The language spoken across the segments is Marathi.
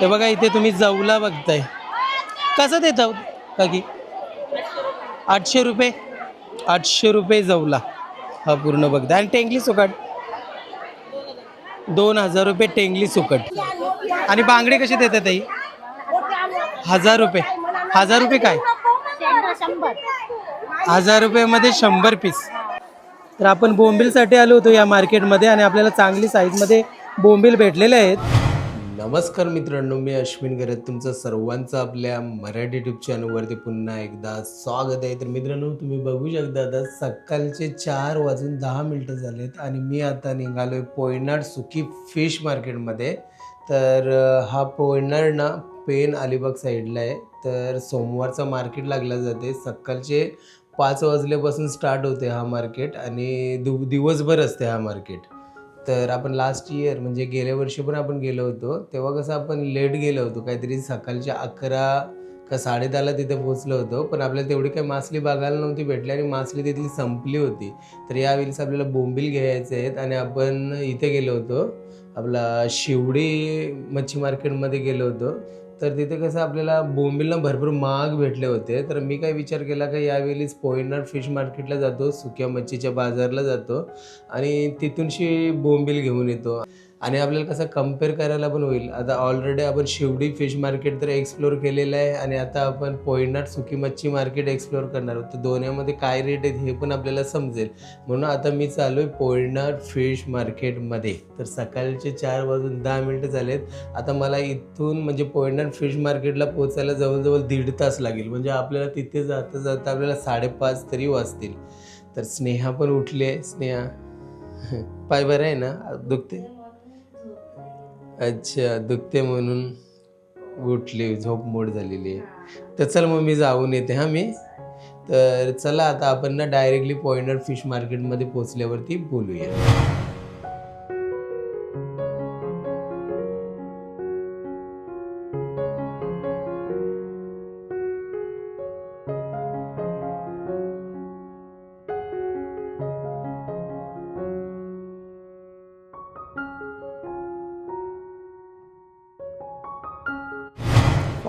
हे बघा इथे तुम्ही जवला बघताय. कसं देता हो, काकी? आठशे रुपये? आठशे रुपये जवला. हा पूर्ण बघता आणि टेंगली सुकट? दोन हजार रुपये टेंगली सुकट. आणि बांगडे कसे देतात ताई? हजार रुपये. हजार रुपये काय? हजार रुपयामध्ये शंभर पीस. तर आपण बोंबीलसाठी आलो होतो या मार्केटमध्ये आणि आपल्याला चांगली साईजमध्ये बोंबील भेटलेले आहेत. नमस्कार मित्रांनो मी अश्विन गरज तुमचं सर्वांचं आपल्या मराठी ट्यूब चॅनलवरती पुन्हा एकदा स्वागत आहे. तर मित्रांनो तुम्ही बघू शकता आता सकाळचे चार वाजून दहा मिनटं झालेत आणि मी आता निघालो आहे पोयनाड सुकी फिश मार्केटमध्ये. तर हा पोयनाड ना पेन अलिबाग साईडला आहे. तर सोमवारचा मार्केट लागला जाते. सकाळचे पाच वाजल्यापासून स्टार्ट होते हा मार्केट आणि दु दिवसभर असते हा मार्केट. तर आपण लास्ट इयर म्हणजे गेल्या वर्षी पण आपण गेलो होतो. तेव्हा कसं आपण लेट गेलो होतो. काहीतरी सकाळच्या अकरा का साडेदहाला तिथे पोचलो होतो. पण आपल्याला तेवढी काही मासली बघायला नव्हती भेटली आणि मासली तिथली संपली होती. तर यावेळेस आपल्याला बोंबील घ्यायचे आहेत आणि आपण इथे गेलो होतो. आपला शिवडी मच्छी मार्केटमध्ये गेलो होतो. तर तिथे कसं आपल्याला बोंबीलला भरपूर महाग भेटले होते. तर मी काय विचार केला का यावेळीच पोयनाड फिश मार्केटला जातो सुक्या मच्छीच्या बाजारला जातो आणि तिथूनशी बोंबील घेऊन येतो. आणि आपल्याला कसं कंपेअर करायला पण होईल. आता ऑलरेडी आपण शिवडी फिश मार्केट तर एक्सप्लोर केलेलं आहे आणि आता आपण पोयनाट सुकी मच्छी मार्केट एक्सप्लोर करणार आहोत. तर दोन्हीमध्ये काय रेट आहेत हे पण आपल्याला समजेल. म्हणून आता मी चालू आहे पोयनाट फिश मार्केटमध्ये तर सकाळचे चार वाजून दहा मिनटं झालेत. आता मला इथून म्हणजे पोयनाट फिश मार्केटला पोचायला जवळजवळ दीड तास लागेल. म्हणजे आपल्याला तिथे जाता जाता आपल्याला साडेपाच तरी वाजतील. तर स्नेहा पण उठली आहे. स्नेहा पाय बरं आहे ना? दुखते अच्छा दुखते म्हणून उठली झोप मोड झालेली आहे. तर चल मग मी जाऊन येते हां मी. तर चला आता आपण ना डायरेक्टली पॉइंटर फिश मार्केटमध्ये पोचल्यावरती बोलूया.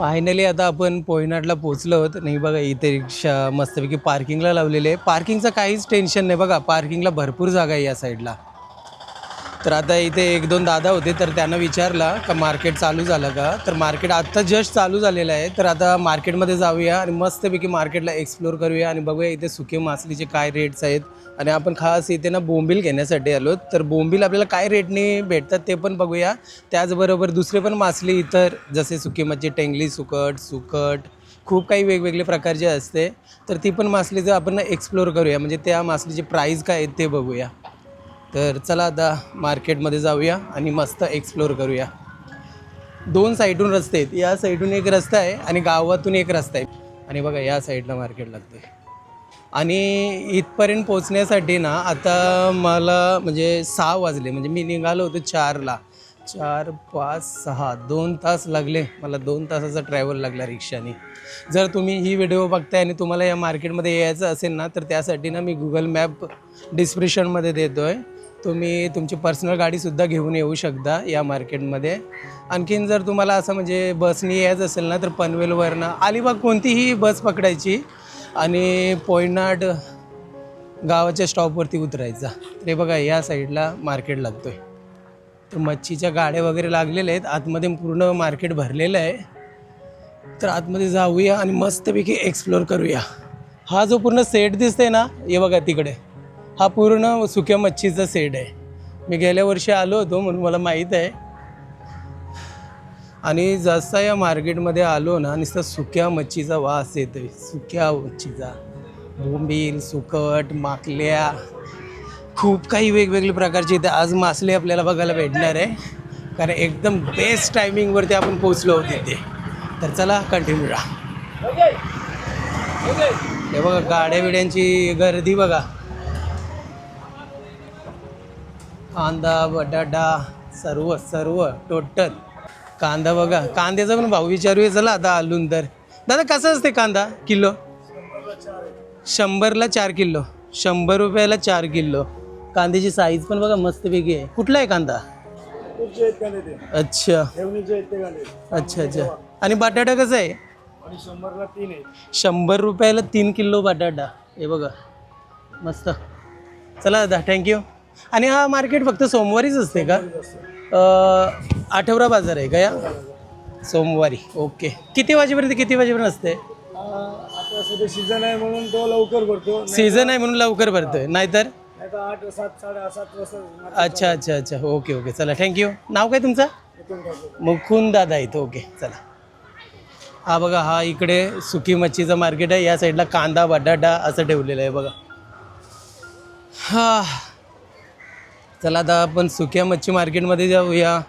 फायनली आता आपण पोयनाडला पोचलो आहोत. नाही बघा इथे रिक्षा मस्तपैकी पार्किंगला लावलेले आहे. पार्किंगचं काहीच टेन्शन नाही बघा. पार्किंगला भरपूर जागा आहे या साईडला. तर आता इथे एक दोन दादा होते तर त्यांना विचारला का मार्केट चालू झालं का? तर मार्केट आत्ता जस्ट चालू झालेलं आहे तर आता मार्केटमध्ये जाऊया आणि मस्तपैकी मार्केटला एक्सप्लोर करूया आणि बघूया इथे सुके मासलीचे काय रेट्स आहेत. आणि आपण खास इथे ना बोंबील घेण्यासाठी आलो तर बोंबील आपल्याला काय रेटने भेटतात ते पण बघूया. त्याचबरोबर दुसरे पण मासली इतर जसे सुके मच्छी टेंगली सुकट सुकट खूप काही वेगवेगळे प्रकारचे असते. तर ती पण मासलीचं आपण एक्सप्लोर करूया म्हणजे त्या मासलीचे प्राईस काय आहेत ते बघूया. तर चला आता मार्केटमध्ये जाऊया आणि मस्त एक्सप्लोर करूया. दोन साईडून रस्ते आहेत. या साईडून एक रस्ता आहे आणि गावातून एक रस्ता आहे. आणि बघा या साईडला मार्केट लागते आणि इथपर्यंत पोचण्यासाठी ना आता मला म्हणजे सहा वाजले. म्हणजे मी निघालो होतो चारला. चार पाच सहा दोन तास लागले. मला दोन तासाचा ट्रॅव्हल लागला रिक्षाने. जर तुम्ही ही व्हिडिओ बघताय आणि तुम्हाला या मार्केटमध्ये यायचं असेल ना तर त्यासाठी ना मी गुगल मॅप डिस्क्रिप्शनमध्ये देतो आहे तुम्ही तुमची पर्सनल गाडीसुद्धा घेऊन येऊ शकता या मार्केटमध्ये आणखीन जर तुम्हाला असं म्हणजे बसने यायचं असेल ना तर पनवेलवरनं अलिबाग कोणतीही बस पकडायची आणि पोयनाड गावाच्या स्टॉपवरती उतरायचा. ते बघा या साईडला मार्केट लागतो आहे तर मच्छीच्या गाड्या वगैरे लागलेल्या आहेत. आतमध्ये पूर्ण मार्केट भरलेलं आहे. तर आतमध्ये जाऊया आणि मस्तपैकी एक्सप्लोर करूया. हा जो पूर्ण सेट दिसतोय ना हे बघा तिकडे. हा पूर्ण सुक्या मच्छीचा सेट आहे. मी गेल्या वर्षी आलो होतो म्हणून मला माहीत आहे. आणि जसा या मार्केटमध्ये आलो ना नुसता सुक्या मच्छीचा वास येतोय. सुक्या मच्छीचा. बोंबील सुकट माकल्या खूप काही वेगवेगळे प्रकारचे इथे आज मासले आपल्याला बघायला भेटणार आहे. कारण एकदम बेस्ट टायमिंगवरती आपण पोचलो होतो इथे. तर चला कंटिन्यू राहा. हे बघा गाड्या बिड्यांची गर्दी बघा. कांदा बटाटा सर्व सर्व टोटल. कांदा बघा कांद्याचा पण भाव विचारूया चला आता आलून तर. दादा कसं असते कांदा? किलो? शंभरला चार किलो. शंभर रुपयाला चार किलो. कांद्याची साईज पण बघा मस्तपैकी आहे. कुठला आहे कांदा? अच्छा. अच्छा अच्छा. आणि बटाटा कसं आहे? शंभर रुपयाला तीन किलो बटाटा. हे बघा. मस्त. चला दादा थँक्यू आणि हा मार्केट फक्त सोमवारीच असते का? आठवडा बाजार आहे का या? सोमवारी. ओके. किती वाजेपर्यंत किती वाजेपर्यंत असते? आ, आता सध्या सीझन आहे म्हणून तो लवकर भरतो. सीझन आहे म्हणून लवकर भरतोय. नाहीतर? आठ सात वाजता अच्छा अच्छा अच्छा. Okay okay. चला थँक्यू नाव काय तुमचं. मुकुंद दादा इथं ओके चला. हा बघा हा इकडे सुकी मच्छीचं मार्केट आहे. या साईडला कांदा बटाटा असं ठेवलेलं आहे बघा. हा. चला आता आपण सुक्या मच्छी मार्केटमध्ये जाऊया.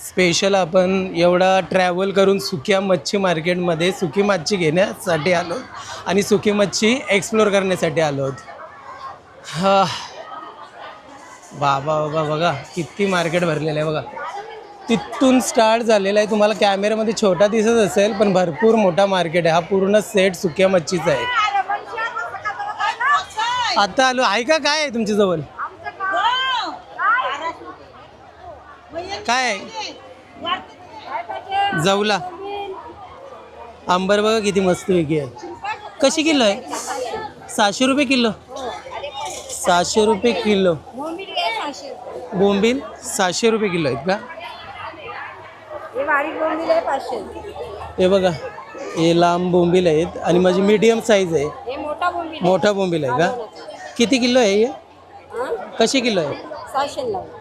स्पेशल आपण एवढा ट्रॅव्हल करून सुक्या मच्छी मार्केटमध्ये सुकी मच्छी घेण्यासाठी आलो आणि सुकी मच्छी एक्सप्लोर करण्यासाठी आलो. आहोत हा. बाबा बाबा बघा किती मार्केट भरलेलं आहे बघा. तिथून स्टार्ट झालेला आहे. तुम्हाला कॅमेऱ्यामध्ये छोटा दिसत असेल पण भरपूर मोठा मार्केट आहे. हा पूर्ण सेट सुक्या मच्छीचा आहे. आता आलो. आहे का? काय आहे तुमच्याजवळ? काय आहे? जाऊला आंबर बघा किती मस्त वेगळी आहे. कशी किलो आहे? सहाशे रुपये किलो. सहाशे रुपये किलो. बोंबील सहाशे रुपये किलो आहेत का? हे हे बघा हे लांब बोंबील आहेत आणि माझी मीडियम साईज आहे. हे मोठा बोंबील आहे का? किती किलो आहे हे? कशी किलो आहे?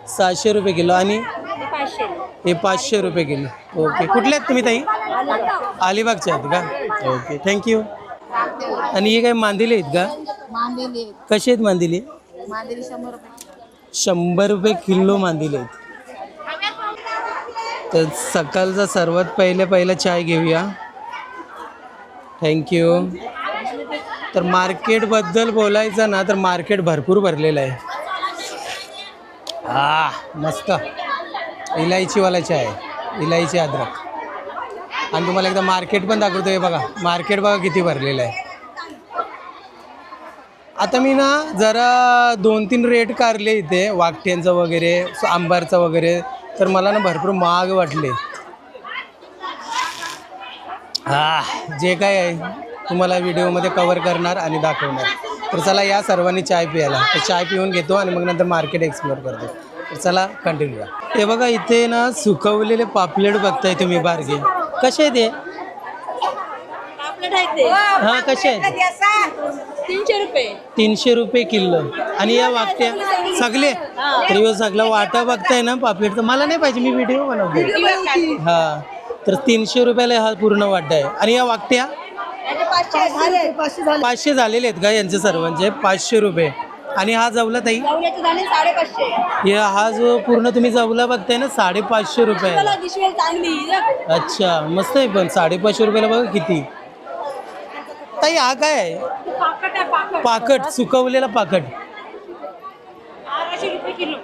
सहाशे रुपये किलो. आणि हे पाचशे हे रुपये किलो. ओके. कुठले आहेत तुम्ही ताई? अलिबागचे आहेत का? ओके. थँक्यू आणि हे काय मांदिले आहेत का? मांदेली कसे आहेत मांदिले? मांदेली शंभर रुपये. किलो मांदिले आहेत. तर सकाळचा सर्वात पहिले पहिला चाय घेऊया. थँक्यू तर मार्केटबद्दल बोलायचं ना तर मार्केट भरपूर भरलेलं आहे. हा मस्त. इलायचीवाला चाय इलायची अद्रक. आणि तुम्हाला एकदा मार्केट पण दाखवतो हे बघा. मार्केट बघा किती भरलेलं आहे. आता मी ना जरा दोन तीन रेट काढले इथे. वाकट्यांचं वगैरे आंबारचं वगैरे. तर मला ना भरपूर महाग वाटले. हा जे काय आहे तुम्हाला व्हिडिओमध्ये कवर करणार आणि दाखवणार. तर चला या सर्वांनी चाय प्यायला. तर चाय पिऊन घेतो आणि मग नंतर मार्केट एक्सप्लोअर करतो. तर चला कंटिन्यू हे बघा इथे ना सुकवलेले पापलेट बघताय तुम्ही बारगे. कसे आहेत हां? कसे आहेत? तीनशे रुपये. तीनशे रुपये किलो. आणि या वाकट्या सगळे तर सगळा वाटा बघताय ना पापलेट. तर मला नाही पाहिजे मी व्हिडिओ बनवतो. हा. तर तीनशे रुपयाला हा पूर्ण वाटा आहे. आणि या वाकट्या पाचशे झालेले आहेत का यांचे सर्वांचे? पाचशे रुपये. आणि हा जवला ताई? झाले साडेपाचशे. हे हा जो पूर्ण तुम्ही जवला बघताय ना साडेपाचशे रुपये. मला चांगली अच्छा मस्त आहे पण साडेपाचशे रुपयाला बघा किती. ताई हा काय? आहे पाकट आहे पाकट. पाकट सुकवलेला पाकट. बाराशे रुपये किलो.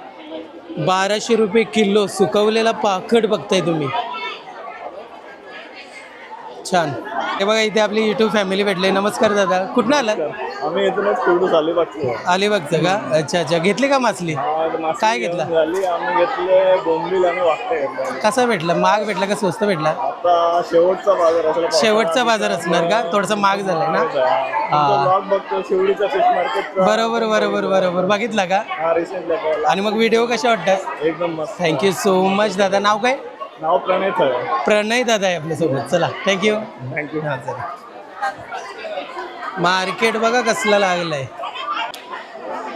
बाराशे रुपये किलो सुकवलेला पाकट बघताय तुम्ही. छान. हे बघा इथे आपली युट्यूब फॅमिली भेटले. नमस्कार दादा. कुठनं आला आम्ही इथूनच कुर्डूस अलिबागचे. अलिबागचं का? अच्छा अच्छा. घेतली का मासली? काय घेतला? झाली. आम्ही घेतले बोंबील आणि वाकटे घेतले. कसा भेटला? महाग भेटला का स्वस्त भेटला? आता शेवटचा बाजार असेल शेवटचा बाजार असणार का? थोडासा महाग झालाय ना? हा. ब्लॉग बघतो शिवडीचा फिश मार्केट बरोबर बरोबर बरोबर. बघितला का? हा रिसेंटली आणि मग व्हिडिओ कशा वाटतात? एकदम मस्त. थँक्यू सो मच दादा नाव काय? नाव आहे. प्रणय दादा आहे आपल्यासोबत. चला थँक्यू थँक्यू हां चला. मार्केट बघा कसला लागलाय.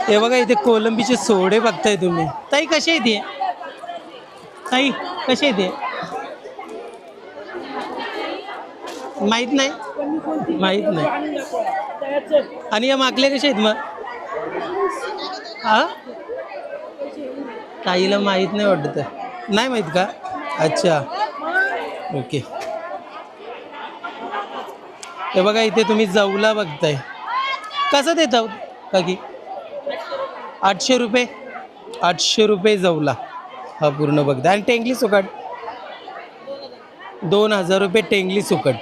हे बघा इथे कोलंबीचे सोडे बघताय तुम्ही. ताई कशी आहे ती ताई कशी आहे ती माहीत नाही? माहीत नाही. आणि या मागल्या कशा आहेत मग? हा ताईला माहीत नाही वाटत. नाही माहीत का? अच्छा. ओके. हे बघा इथे तुम्ही जवला बघताय. कसं देता काकी? आठशे रुपये. आठशे रुपये जवला. हा पूर्ण बघता. आणि टेंगली सुकट. दोन हजार रुपये टेंगली सुकट.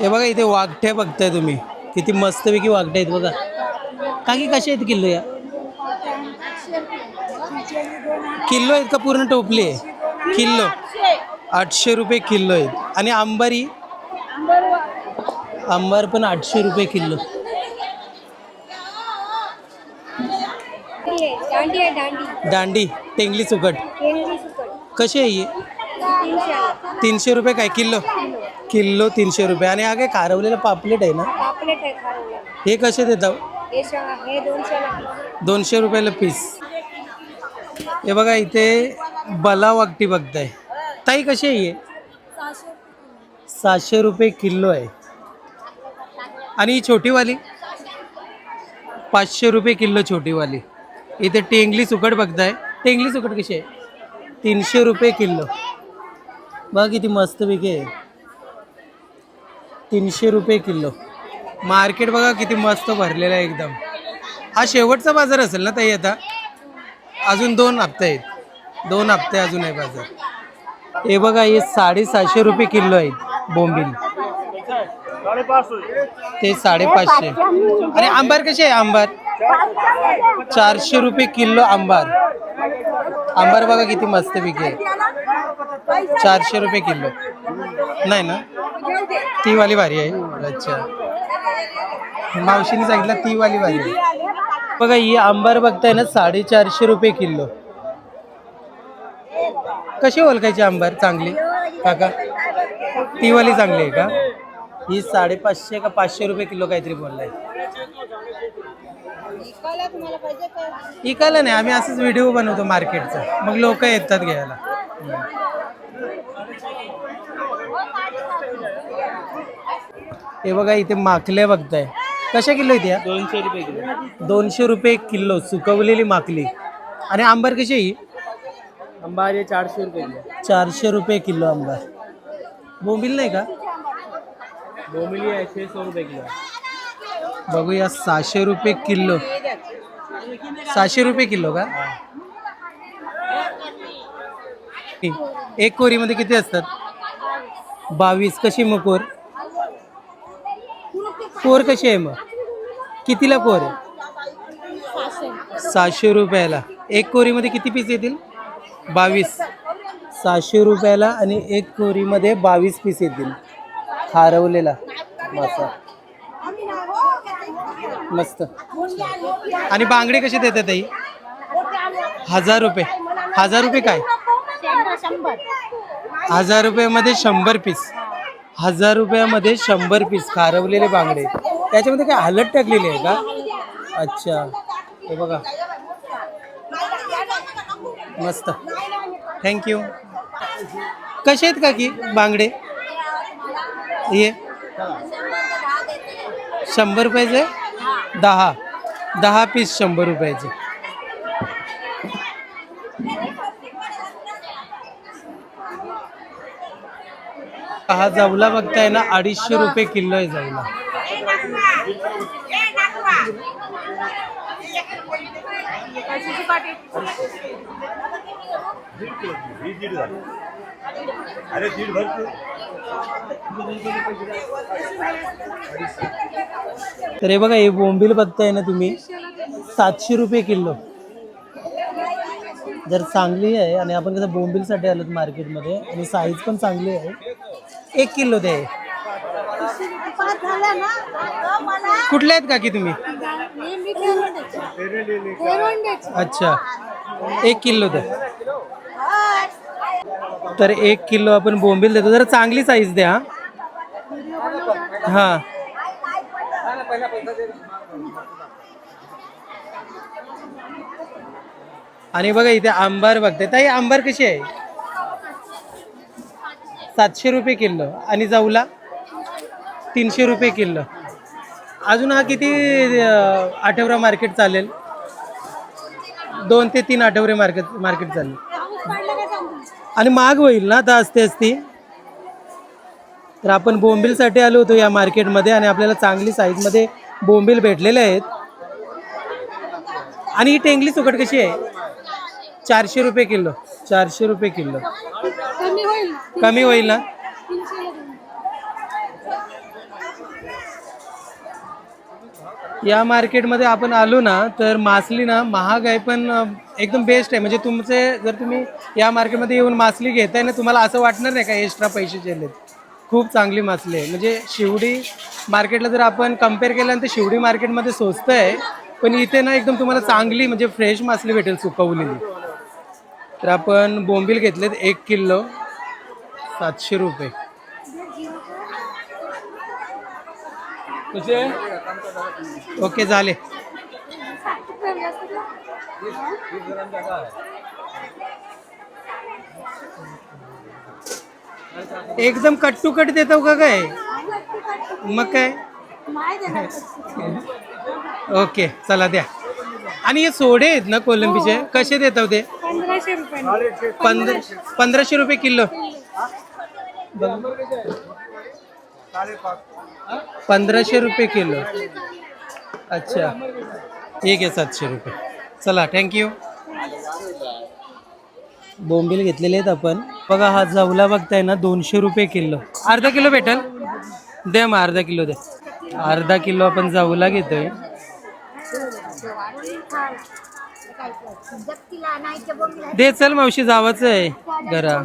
हे बघा इथे वाघठ्या बघताय तुम्ही. किती मस्तपैकी वागठ्या आहेत बघा. काकी कशा आहेत किलो या किलो आहेत का पूर्ण टोपली? आहे किलो आठशे रुपये किलो आहेत. आणि आंबारी? आंबार पण आठशे रुपये किलो दांडी टेंगली सुकट. सुकट कशी आहे ही? तीनशे रुपये काय किलो किलो तीनशे रुपये. आणि हा काय खारवलेलं पापलेट आहे ना? हे कसे देता दोनशे रुपयाला पीस हे बघा इथे बला वागटी बघताय. ताई कशी आहे हे? सातशे रुपये किलो आहे. आणि ही छोटीवाली? पाचशे रुपये किलो छोटीवाली. इथे टेंगली सुकट बघताय. टेंगली सुकट कशी आहे? तीनशे रुपये किलो. बघा किती मस्त पैकी आहे. तीनशे रुपये किलो. मार्केट बघा किती मस्त भरलेलं आहे एकदम. हा शेवटचा बाजार असेल ना ताई आता? अजून दोन हप्ते आहेत. दोन हप्ते अजून आहे बाजार हे बघा हे साडेसहाशे रुपये किलो आहेत बोंबील. ते साडेपाचशे. आणि आंबार कसे आहे आंबार? चारशे रुपये किलो आंबार. आंबार बघा किती मस्त आहे चारशे रुपये किलो. नाही ना? ती वाली भारी आहे. अच्छा. मावशीने सांगितलं ती वाली भारी आहे. बघा ही आंबार बघताय ना साडेचारशे रुपये किलो. कशी ओळखायची आंबार? चांगली? काका ती वाली चांगली आहे का? ही साडेपाचशे का पाचशे रुपये किलो काहीतरी बोललाय. इकायला नाही आम्ही असंच व्हिडिओ बनवतो मार्केटचा. मग लोक येतात घ्यायला. हे बघा इथे माखले बघताय. कशा किलो आहेत या दोनशे रुपये किलो. दोनशे रुपये किलो सुकवलेली माकली. आणि आंबार कशी आहे ही? अंबारी चारशे रुपये किलो. चारशे रुपये किलो आंबार. बोंबील नाही का? बोमिली आहे छे सौ रुपये किलो. बघूया सहाशे रुपये किलो. सहाशे रुपये किलो का? एक कोरीमध्ये किती असतात? बावीस. कशी मग कोर कोर कशी आहे मग? कितीला कोर आहे? सहाशे रुपयाला. एक कोरीमध्ये किती पीस येतील? बावीस. सहाशे रुपयाला आणि एक कोरीमध्ये बावीस पीस येतील. खारवलेला मासा. मस्त. आणि बांगडे कसे देतात ताई? हजार रुपये. हजार रुपये काय? हजार रुपयामध्ये शंभर पीस हजार रुपयामध्ये शंभर पीस खारवलेले बांगडे. त्याच्यामध्ये काय हलत टाकलेली आहे का? अच्छा. हे बघा. मस्त. थँक्यू कसे आहेत का की बांगडे? ये शंभर रुपयाचे? दहा. दहा पीस शंभर रुपयाचे. हा जवला बघताय ना अडीचशे रुपये किलो आहे जवला. अरे दीड भर तर हे बघा हे बोंबील बघताय ना तुम्ही सातशे रुपये किलो. जर चांगली आहे आणि आपण कसं बोंबीलसाठी आलो मार्केटमध्ये आणि साईज पण चांगली आहे एक किलो दे. कुठले आहेत का की तुम्ही? अच्छा. एक किलो दे. तर एक किलो आपण बोंबील देतो. जरा चांगली साईज द्या. हा. आणि बघा इथे आंबार बघते. ताई आंबार कशी आहे? सातशे रुपये किलो आणि जाऊला तीनशे रुपये किलो. अजून हा किती आठवडा मार्केट चालेल? दोन ते तीन आठवडे मार्केट मार्केट चालेल. आणि महाग होईल ना आता असते असती तर आपण बोंबीलसाठी आलो होतो या मार्केटमध्ये आणि आपल्याला चांगली साईजमध्ये बोंबील भेटलेले आहेत. आणि ही टेंगली सुकट कशी आहे? चारशे रुपये किलो चारशे रुपये किलो. कमी होईल. ना? या मार्केटमध्ये आपण आलो ना तर मासली ना महाग आहे पण अं, एकदम बेस्ट आहे. म्हणजे तुमचे जर तुम्ही या मार्केटमध्ये येऊन मासली घेताय ना तुम्हाला असं वाटणार नाही का एक्स्ट्रा पैसे दिलेत खूप चांगली मासली आहे. म्हणजे शिवडी मार्केटला जर आपण कंपेअर केलं तर शिवडी मार्केटमध्ये स्वस्त आहे पण इथे ना एकदम तुम्हाला चांगली म्हणजे फ्रेश मासली भेटेल सुकवलेली. तर आपण बोंबील घेतलेत एक किलो सातशे रुपये. कसे ओके झाले. एकदम कट टू कट देतो का काय? मग काय? ओके चला द्या. आणि हे सोडे आहेत ना कोलंबीचे? कसे देतो ते? पंधराशे रुपये. पंधरा पंधराशे रुपये किलो. पंधराशे रुपये किलो. अच्छा. ठीक आहे सातशे रुपये. चला थँक्यू बोंबील घेतलेले आहेत आपण. बघा हा जवला बघताय ना दोनशे रुपये किलो. अर्धा किलो भेटल? द्या मग अर्धा किलो द्या अर्धा किलो आपण जवला घेतोय. दे चल मावशी जावाच आहे घरा.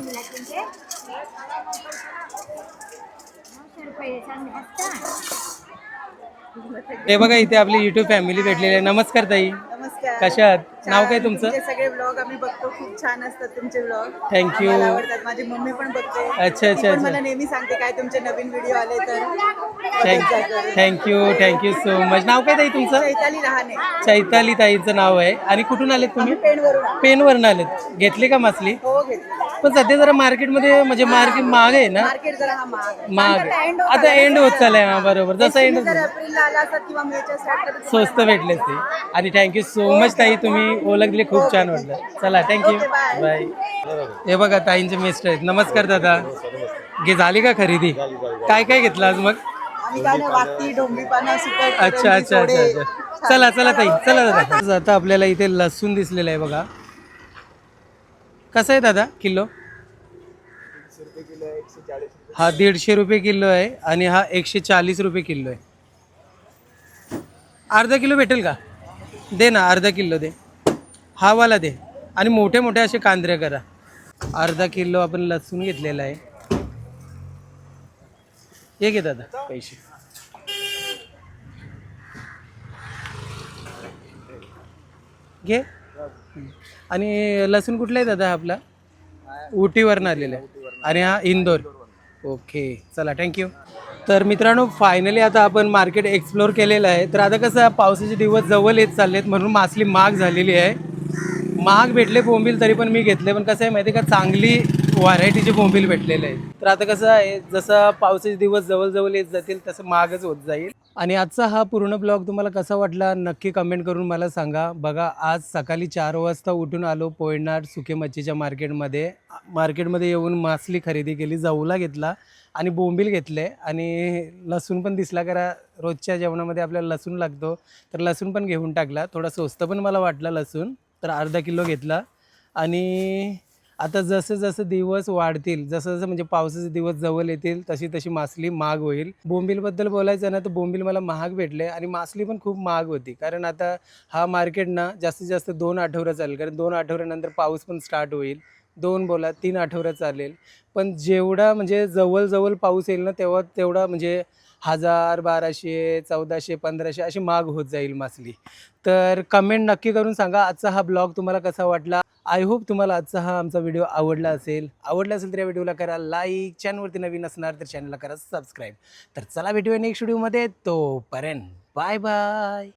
हे बघा इथे आपली युट्यूब फॅमिली भेटलेली आहे. नमस्कार ताई. नमस्कार. कशा आहात नाव काय तुमचं? सगळे ब्लॉग आम्ही बघतो. खूप छान असतात तुमचे ब्लॉग थँक्यू आवडतात. माझी मम्मी पण बघते. अच्छा अच्छा मला नेहमी सांगते काय तुमचे नवीन व्हिडिओ आले तर. Thank thank you thank you so much नाव काय ताई तुमचं? चैताली लहान. चैताली ताईचं नाव आहे. आणि कुठून आलेत तुम्ही? पेणवरून आलो. पेनवरून आलेत. घेतली का मासली? हो घेतली. पण सध्या जरा मार्केटमध्ये म्हणजे मार्केट महाग आहे ना. मार्केट जरा हा महाग आहे. महाग आता end आहे. होत आता आला एंड. होत चाललाय हा बरोबर. जसं एंड तुम्ही जर एप्रिलला आला असतात किंवा मेच्या स्टार्ट तर तुम्हाला स्वस्त भेटले ते आणि थँक्यू सो मच ताई तुम्ही ओळख दिली खूप छान वाटलं. चला थँक्यू. बाय हे बघा ताईंचे मिस्टर आहेत. नमस्कार दादा. घे झाली का खरेदी? काय काय घेतलं आज मग? आम्ही काय नाही वाती ढोंबी पानं सुकट अच्छा अच्छा अच्छा अच्छा. चला चला ताई. चला दादा. आता आपल्याला इथे लसूण दिसलेलं आहे बघा. कसं आहे दादा? किलो? हा दीडशे रुपये किलो आहे आणि हा एकशे चाळीस रुपये किलो आहे. अर्धा किलो भेटेल का? दे ना अर्धा किलो दे. हा वाला दे. आणि मोठे मोठे असे कांदरे करा. अर्धा किलो आपण लसूण घेतलेला आहे. हे घे दादा. पैसे. घे. आणि लसूण कुठला आहे दादा आपला? उटीवरनं आलेला आहे. आणि हा इंदोर. ओके चला थँक्यू तर मित्रांनो फायनली आता आपण मार्केट एक्सप्लोअर केलेलं आहे. तर आता कसं पावसाचे दिवस जवळ येत चाललेत म्हणून मासली महाग झालेली आहे. महाग भेटले बोंबील तरी पण मी घेतले पण कसं आहे माहिती आहे का चांगली व्हरायटीचे बोंबील भेटलेले आहेत. तर आता कसं आहे जसं पावसाचे दिवस जवळजवळ येत जातील तसं महागच होत जाईल. आणि आजचा हा पूर्ण ब्लॉग तुम्हाला कसा वाटला नक्की कमेंट करून मला सांगा. बघा आज सकाळी चार वाजता उठून आलो पोयनाड सुके मच्छीच्या मार्केटमध्ये. मार्केटमध्ये येऊन मासली खरेदी केली जाऊला घेतला आणि बोंबील घेतले. आणि लसूण पण दिसला करा रोजच्या जेवणामध्ये आपल्याला लसूण लागतो. तर लसूण पण घेऊन टाकला. थोडा स्वस्त पण मला वाटला लसूण. तर अर्धा किलो घेतला. आणि आता जसं जसं दिवस वाढतील जसं जसं म्हणजे पावसाचे दिवस जवळ येतील तशी तशी मासली महाग होईल. बोंबीलबद्दल बोलायचं ना तर बोंबील मला महाग भेटले आणि मासली पण खूप महाग होती. कारण आता हा मार्केट ना जास्तीत जास्त दोन आठवडा चालेल. कारण दोन आठवड्यानंतर पाऊस पण स्टार्ट होईल. दोन बोला तीन आठवडा चालेल. पण जेवढा म्हणजे जवळजवळ पाऊस येईल ना तेव्हा तेवढा म्हणजे हजार बाराशे चौदाशे पंधराशे अशी महाग होत जाईल मासली. तर कमेंट नक्की करून सांगा. आजचा हा ब्लॉग तुम्हाला कसा वाटला? आय होप तुम्हाला आजचा हा आमचा व्हिडिओ आवडला असेल. आवडला असेल तर या व्हिडिओला करा लाईक. चॅनलवरती नवीन असणार तर चॅनलला करा सबस्क्राईब. तर चला भेटूया नेक्स्ट व्हिडिओमध्ये तोपर्यंत बाय बाय